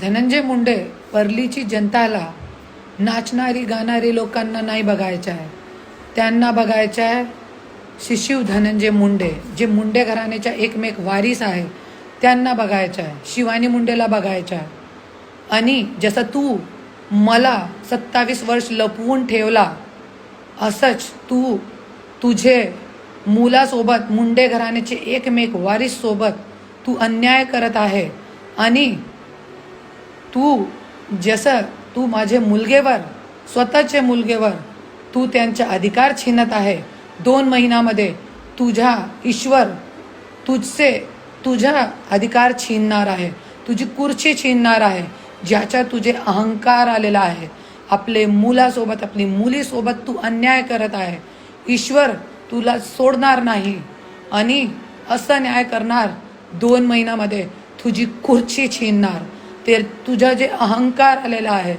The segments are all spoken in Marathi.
धनंजय मुंडे परलीची जनताला नाचणारी गाणारी लोकांना नाही बघायचं आहे त्यांना बघायचं आहे शिशिव धनंजय मुंडे जे मुंडे घराण्याच्या एकमेक वारीस आहे त्यांना बघायचं आहे शिवानी मुंडेला बघायचं आहे आणि जसं तू मला सत्तावीस वर्ष लपवून ठेवला असंच तू तुझे मुलासोबत मुंडे घराण्याचे एकमेक वारीससोबत तू अन्याय करत आहे. आणि तू जसं तू माझे मुलगेवर स्वतःचे मुलगेवर तू त्यांचा अधिकार छिनत आहे. दोन महिन्यामध्ये तुझ्या ईश्वर तुझसे तुझा अधिकार छीनणार आहे. तुझी कुर्ची छीनणार आहे ज्याच्या तुझे अहंकार आलेला आहे. आपले मुलासोबत आपली मुलीसोबत तू अन्याय करत आहे. ईश्वर तुला सोडणार नाही आणि असं न्याय करणार दोन महिन्यामध्ये तुझी खुर्ची छीनणार. ते तुझा जे अहंकार आलेला आहे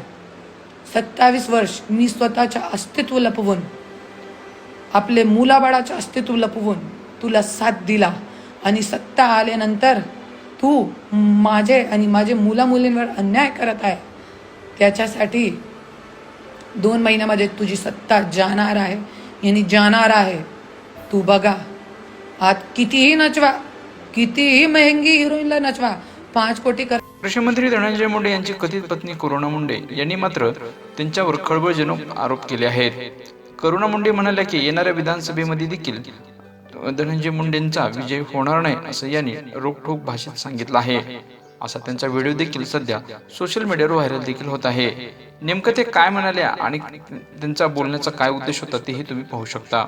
सत्तावीस वर्ष मी स्वतःच्या अस्तित्व लपवून आपले मुलाबाळाचे अस्तित्व लपवून तुला साथ दिला आणि सत्ता आल्यानंतर तू माझे आणि माझे मुलामुलींवर अन्याय करत आहे. त्याच्यासाठी दोन महिन्यामध्ये तुझी सत्ता जाणार आहे यांनी जाणार आहे. तू बघा आत कितीही नचवा कितीही मेहंगी हिरोईनला नचवा पाच कोटी कर कृषीमंत्री धनंजय मुंडे यांची कथित पत्नी करुणा मुंडे यांनी मात्र त्यांच्यावर खळबळजनक आरोप केले आहेत. करुणा मुंडे म्हणाल्या की येणाऱ्या विधानसभेमध्ये देखील धनंजय मुंडेंचा विजय होणार नाही असं यांनी रोखठोक भाषेत सांगितलं आहे. असा त्यांचा व्हिडिओ देखील सध्या सोशल मीडियावर व्हायरल देखील होत आहे. नेमकं ते काय म्हणाले आणि त्यांचा बोलण्याचा काय उद्देश होता तेही तुम्ही पाहू शकता.